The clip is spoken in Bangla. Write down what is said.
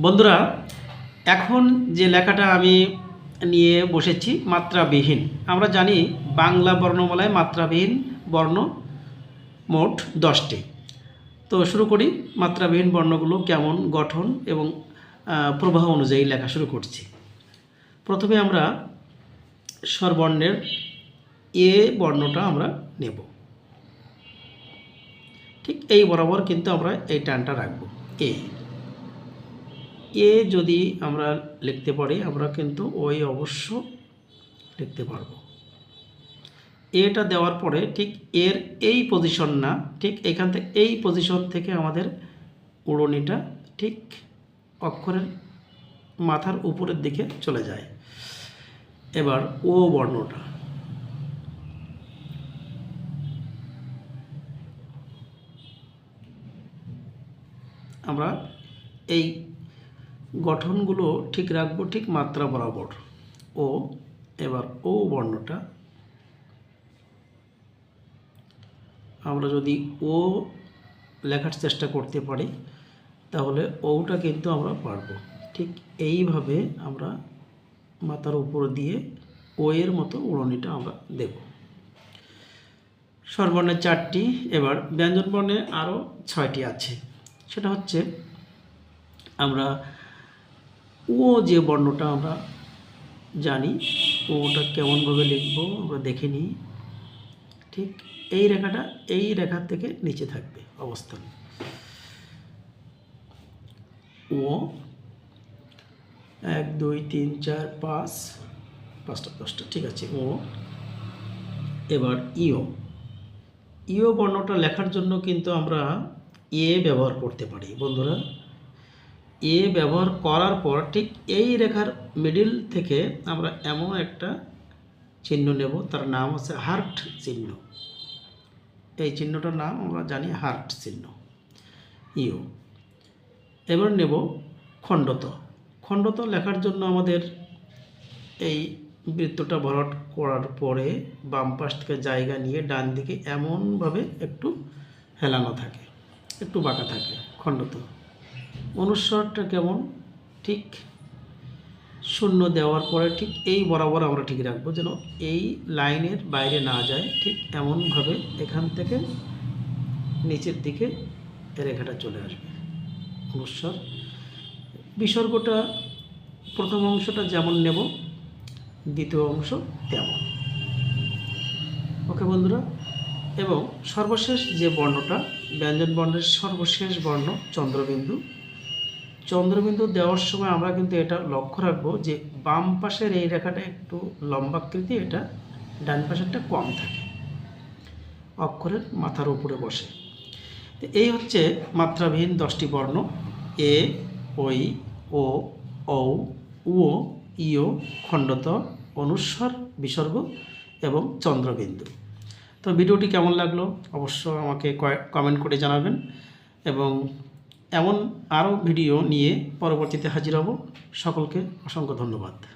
বন্ধুরা, এখন যে লেখাটা আমি নিয়ে বসেছি, মাত্রাবিহীন। আমরা জানি বাংলা বর্ণমালায় মাত্রাবিহীন বর্ণ মোট দশটি। তো শুরু করি, মাত্রাবিহীন বর্ণগুলো কেমন, গঠন এবং প্রবাহ অনুযায়ী লেখা শুরু করছি। প্রথমে আমরা স্বরবর্ণের এ বর্ণটা আমরা নেব। ঠিক এই বরাবর কিন্তু আমরা এই টানটা রাখব। এ। এ যদি আমরা লিখতে পারি, আমরা কিন্তু ওই অবশ্য লিখতে পারব। এটা দেওয়ার পরে ঠিক এর এই পজিশন না, ঠিক এখান থেকে এই পজিশন থেকে আমাদের উড়নিটা ঠিক অক্ষরের মাথার উপরের দিকে চলে যায়। এবার ও বর্ণটা। আমরা এই গঠনগুলো ঠিক রাখব ঠিক মাত্রা বরাবর। ও, এবার ও বর্ণটা। আমরা যদি ও লেখার চেষ্টা করতে পারি, তাহলে ওটা কিন্তু আমরা পারব। ঠিক এইভাবে আমরা মাথার উপর দিয়ে ও এর মতো উড়নিটা আমরা দেব। স্বরবর্ণের চারটি, এবার ব্যঞ্জনবর্ণে আরও ছয়টি আছে। সেটা হচ্ছে, আমরা ও যে বর্ণটা আমরা জানি ওটা কেমনভাবে লিখব আমরা দেখে নিই। ঠিক এই রেখাটা এই রেখার থেকে নিচে থাকবে অবস্থান। ও এক, দুই, তিন, চার, পাঁচ, পাঁচটা, দশটা, ঠিক আছে। ও এবার ইও। ইও বর্ণটা লেখার জন্য কিন্তু আমরা এ ব্যবহার করতে পারি। বন্ধুরা এ ব্যবহার করার পর ঠিক এই রেখার মিডিল থেকে আমরা এমন একটা চিহ্ন নেব, তার নাম হচ্ছে হার্ট চিহ্ন। এই চিহ্নটার নাম আমরা জানি হার্ট চিহ্ন। ইও এবার নেব খণ্ডত। খণ্ডত লেখার জন্য আমাদের এই বৃত্তটা ভরাট করার পরে বাম পাশ থেকে জায়গা নিয়ে ডান দিকে এমনভাবে একটু হেলানো থাকে, একটু বাঁকা থাকে, খণ্ডত। অনুস্বরটা কেমন? ঠিক শূন্য দেওয়ার পরে ঠিক এই বরাবর আমরা ঠিক রাখব যেন এই লাইনের বাইরে না যায়, ঠিক এমনভাবে এখান থেকে নিচের দিকে রেখাটা চলে আসবে। অনুস্বর বিসর্গটা প্রথম অংশটা যেমন নেব, দ্বিতীয় অংশ তেমন। ওকে বন্ধুরা, এবং সর্বশেষ যে বর্ণটা, ব্যঞ্জন বর্ণের সর্বশেষ বর্ণ চন্দ্রবিন্দু চন্দ্রবিন্দু দেওয়ার সময় আমরা কিন্তু এটা লক্ষ্য রাখব যে বাম পাশের এই রেখাটা একটু লম্বাকৃতি, এটা ডান পাশেরটা কম থাকে। অক্ষরের মাথার উপরে বসে। তো এই হচ্ছে মাত্রাবিহীন দশটি বর্ণ। এ ওই ও, ঔ উ ইও, খণ্ডত, অনুস্বর, বিসর্গ এবং চন্দ্রবিন্দু। তো ভিডিওটি কেমন লাগল? অবশ্য আমাকে কমেন্ট করে জানাবেন এবং এমন আরও ভিডিও নিয়ে পরবর্তীতে হাজির হব। সকলকে অসংখ্য ধন্যবাদ।